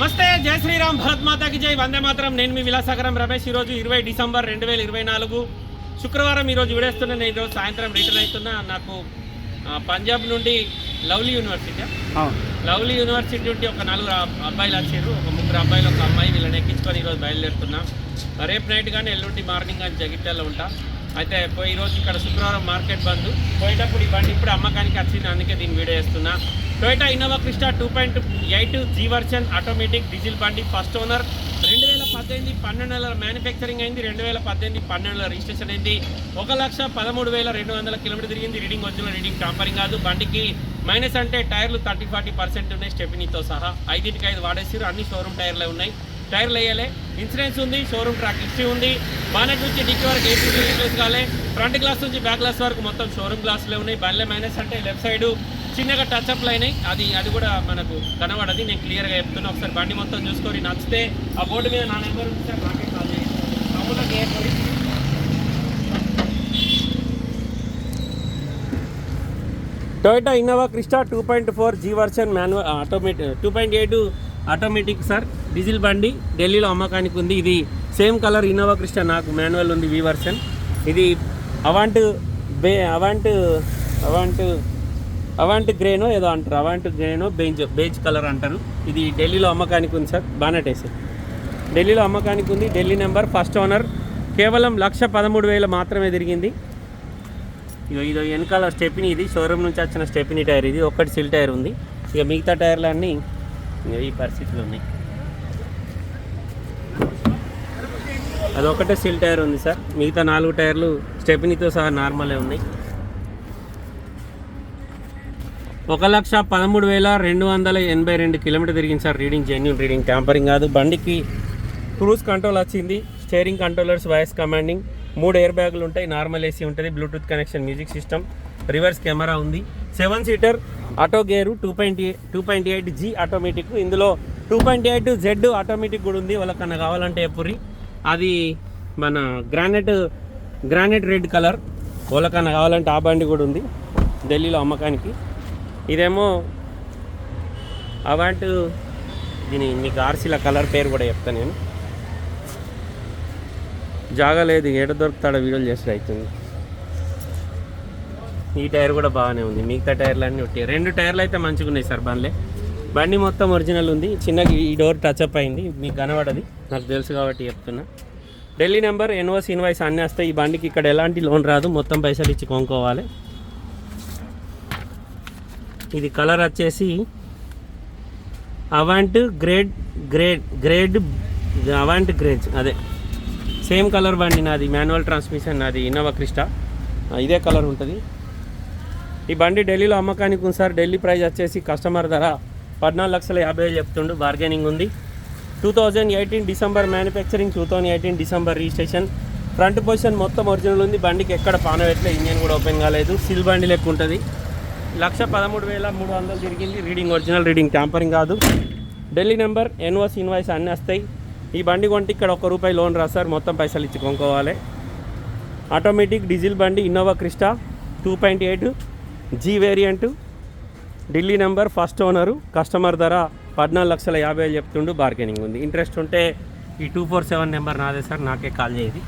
నమస్తే జై శ్రీరామ్ భరత్ మాతాకి జై. వందే మాత్రం. నేను మీ విలాసాగరం రమేష్. ఈరోజు ఇరవై డిసెంబర్ రెండు వేల ఇరవై నాలుగు. శుక్రవారం ఈరోజు విడేస్తున్నా నేను ఈరోజు సాయంత్రం రిటర్న్ అవుతున్నా. నాకు పంజాబ్ నుండి లవ్లీ యూనివర్సిటీ. లవ్లీ యూనివర్సిటీ నుండి ఒక నలుగురు అబ్- అబ్బాయిలు వచ్చారు. ఒక ముగ్గురు అబ్బాయిలు ఒక అమ్మాయి వీళ్ళని ఎక్కించుకొని ఈరోజు బయలుదేరుతున్నా. రేపు నైట్ కానీ ఎల్లుండి మార్నింగ్ కానీ జగిత్యాలలో ఉంటా. అయితే పోయి ఈరోజు ఇక్కడ శుక్రవారం మార్కెట్ బంద్. పోయేటప్పుడు ఈ బండి ఇప్పుడు అమ్మకానికి వచ్చింది. అందుకే దీన్ని వీడియో చేస్తున్నా. Toyota Innova Crysta two point eight G version automatic diesel బండి. ఫస్ట్ ఓనర్ రెండు వేల పద్దెనిమిది పన్నెండు నెలల మ్యానుఫ్యాక్చరింగ్ అయింది. రెండు వేల పద్దెనిమిది పన్నెండు నెలల రిజిస్ట్రేషన్ అయింది. ఒక లక్ష పదమూడు వేల రెండు వందల కిలోమీటర్ తిరిగింది. రీడింగ్ వచ్చిన రీడింగ్ టాంపరింగ్ కాదు. బండికి మైనస్ అంటే టైర్లు థర్టీ ఫార్టీ పర్సెంట్ ఉన్నాయి. స్టెపినీతో సహా. ఐదింటికి ఐదు వాడేసారు అన్ని షోరూమ్ టైర్లే ఉన్నాయి. టైర్లు వేయాలి. ఇన్సూరెన్స్ ఉంది షోరూమ్ ట్రాక్ హిస్టరీ ఉంది. బానెట్ నుంచి డిక్కి వరకు ఏసీ గ్లాస్ కాలే. ఫ్రంట్ గ్లాస్ నుంచి బ్యాక్ గ్లాస్ వరకు మొత్తం షోరూమ్ గ్లాసులే ఉన్నాయి. బల్లే మైనస్ అంటే లెఫ్ట్ సైడ్ చిన్నగా టచ్అప్లు అయినాయి. అది అది కూడా మనకు కనబడది. నేను క్లియర్గా చెప్తున్నా. ఒకసారి బండి మొత్తం చూసుకొని నచ్చితే ఆ బోర్డు మీద నా నెంబర్ ఉంది సార్ నాకే కాల్ చేయండి. Toyota Innova Crysta two point four G version manual automatic two point eight automatic sir diesel బండి ఢిల్లీలో అమ్మకానికి ఉంది. ఇది సేమ్ కలర్ ఇన్నోవా క్రిస్టా నాకు మాన్యువల్ ఉంది వి వర్షన్. ఇది అవాంట్ బే అవాంట్ అవాంట్ అవాంట్ గ్రేనో ఏదో అంటారు. అవాంట్ గ్రేనో బేంజ్ బేజ్ కలర్ అంటారు. ఇది ఢిల్లీలో అమ్మకానికి ఉంది సార్ బానటేసి ఢిల్లీలో అమ్మకానికి ఉంది. Delhi number first owner. కేవలం లక్ష పదమూడు వేలు మాత్రమే తిరిగింది. ఇగో ఇది వెనకాల స్టెప్ని ఇది షోరూమ్ నుంచి వచ్చిన స్టెప్ని టైర్ ఇది. ఒక్కటి సిల్ టైర్ ఉంది. ఇక మిగతా టైర్లన్నీ ఈ పరిస్థితులు ఉన్నాయి. అదొకటే సిల్ టైర్ ఉంది సార్. మిగతా నాలుగు టైర్లు స్టెపినీతో సహా నార్మలే ఉన్నాయి. ఒక లక్ష పదమూడు వేల రెండు వందల ఎనభై రెండు కిలోమీటర్ తిరిగింది sir. Reading genuine reading tampering కాదు. బండికి క్రూజ్ కంట్రోల్ వచ్చింది. స్టేరింగ్ కంట్రోలర్స్ వాయిస్ కమాండింగ్ మూడు ఎయిర్ బ్యాగులు ఉంటాయి. నార్మల్ ఏసీ ఉంటుంది. Bluetooth connection music system reverse camera ఉంది. Seven seater auto gear two point two point eight G automatic. ఇందులో two point eight Z automatic కూడా ఉంది. వాళ్ళకన్నా కావాలంటే ఎప్పురి. అది మన గ్రానైట్ గ్రానైట్ రెడ్ కలర్. వాళ్ళకన్నా కావాలంటే ఆ బండి కూడా ఉంది. ఢిల్లీలో అమ్మకానికి. ఇదేమో అవాంట్ దీని మీకు ఆర్సీల కలర్ పేరు కూడా చెప్తాను నేను. జాగా లేదు. ఎడ దొరుకుతాడో వీడియోలు చేసి అవుతుంది ఈ టైర్ కూడా బాగానే ఉంది. మిగతా టైర్లు అన్నీ ఉంటాయి రెండు టైర్లు అయితే మంచిగా ఉన్నాయి సార్ బండ్లే. బండి మొత్తం ఒరిజినల్ ఉంది. చిన్నగా ఈ డోర్ టచ్ అప్ అయింది. మీకు కనబడది. నాకు తెలుసు కాబట్టి చెప్తున్నా. ఢిల్లీ నెంబర్ ఎన్ఓస్ ఇన్వాయిస్ అన్నీ వస్తాయి ఈ బండికి ఇక్కడ ఎలాంటి లోన్ రాదు. మొత్తం పైసలు ఇచ్చి కొనుక్కోవాలి. ఇది కలర్ వచ్చేసి avant grade grade grade avant grade. అదే. సేమ్ కలర్ బండి నాది. మాన్యువల్ ట్రాన్స్మిషన్ నాది. Innova Crysta. ఇదే కలర్ ఉంటుంది. ఈ బండి ఢిల్లీలో అమ్మకానికి ఉంది సార్. ఢిల్లీ ప్రైస్ వచ్చేసి కస్టమర్ ధర పద్నాలుగు లక్షల యాభై వేలు చెప్తుండు. బార్గెనింగ్ ఉంది. Two thousand eighteen December manufacturing two thousand eighteen December registration. Front position మొత్తం ఒరిజినల్ ఉంది. బండికి ఎక్కడ పానవెట్లే ఇంజన్ కూడా ఓపెన్ కాలేదు. సిల్ బండి లెక్క ఉంటుంది. లక్ష పదమూడు వేల మూడు వందలు తిరిగింది. రీడింగ్ ఒరిజినల్ రీడింగ్ ట్యాంపరింగ్ కాదు. ఢిల్లీ నెంబర్ ఎన్వాస్ ఇన్వాయిస్ అన్నీ వస్తాయి. ఈ బండి కొంటే ఇక్కడ ఒక్క రూపాయి లోన్ రాస్తారు మొత్తం పైసలు ఇచ్చి కొనుక్కోవాలి. ఆటోమేటిక్ డీజిల్ బండి Innova Crysta two point eight. G variant. Delhi number first owner. Customer ధర పద్నాలుగు లక్షల యాభై వేలు చెప్తుండు బార్గెనింగ్ ఉంది. ఇంట్రెస్ట్ ఉంటే ఈ టూ ఫోర్ సెవెన్ నెంబర్ నాదే సార్ నాకే కాల్ చేయది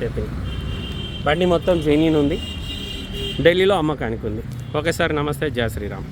చెప్పింది బండి మొత్తం జెన్యున్ ఉంది. ఢిల్లీలో అమ్మకానికి ఉంది. ఓకే సార్ నమస్తే జయ శ్రీరామ్.